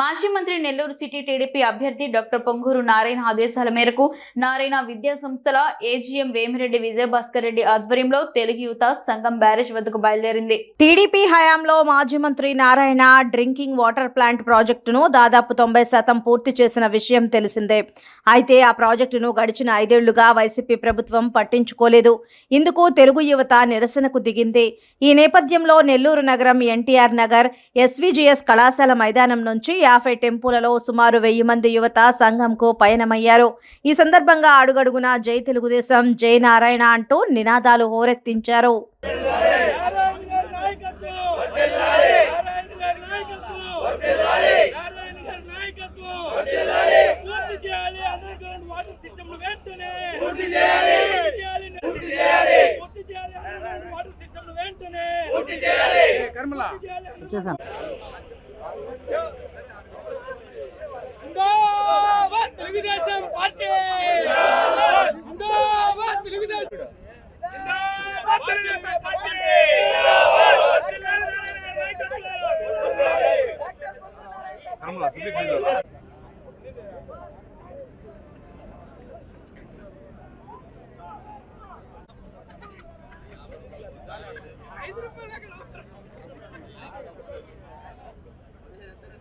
మాజీ మంత్రి Nellore city TDP అభ్యర్థి డాక్టర్ పొంగూరు నారాయణ ఆదేశాల మేరకు నారాయణ విద్యా సంస్థల ఏజీఎం వేమిరెడ్డి విజయభాస్కర్ రెడ్డి ఆధ్వర్యంలో తెలుగు యువత సంఘం బ్యారేజ్ వద్దకు బయలుదేరింది. టీడీపీ హయాంలో మాజీ మంత్రి నారాయణ డ్రింకింగ్ వాటర్ ప్లాంట్ ప్రాజెక్టును దాదాపు తొంభై శాతం పూర్తి చేసిన విషయం తెలిసిందే. అయితే ఆ ప్రాజెక్టును గడిచిన ఐదేళ్ళుగా వైసీపీ ప్రభుత్వం పట్టించుకోలేదు. ఇందుకు తెలుగు యువత నిరసనకు దిగింది. ఈ నేపథ్యంలో నెల్లూరు నగరం ఎన్టీఆర్ నగర్ ఎస్వీజీఎస్ కళాశాల మైదానం నుంచి యాభై టెంపులలో సుమారు వెయ్యి మంది యువత సంఘంకు పయనమయ్యారు. ఈ సందర్భంగా అడుగడుగునా జై తెలుగుదేశం జై నారాయణ అంటూ నినాదాలు హోరెత్తించారు. నారాయణ ఐదు రూపాయలు